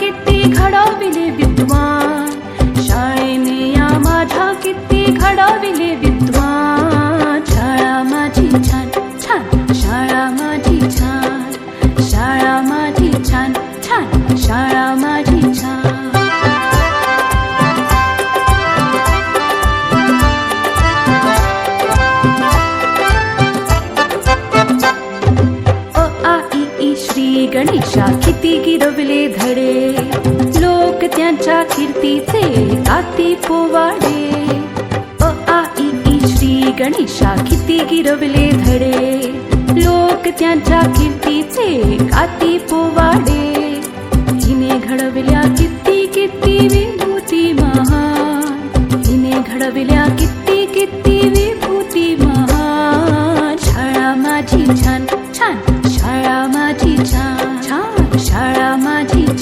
किती घडविले विद्वान? शाळेने या माझ्या किती घडविले श्री गणेशा किती गिरवले धडे. लोक त्यांच्या कीर्तीचे आती पोवाडे. अ आ ई श्री गणेशा किती गिरवले धडे. लोक त्यांच्या कीर्तीचे आती पोवाडे. हिने घडवल्या किती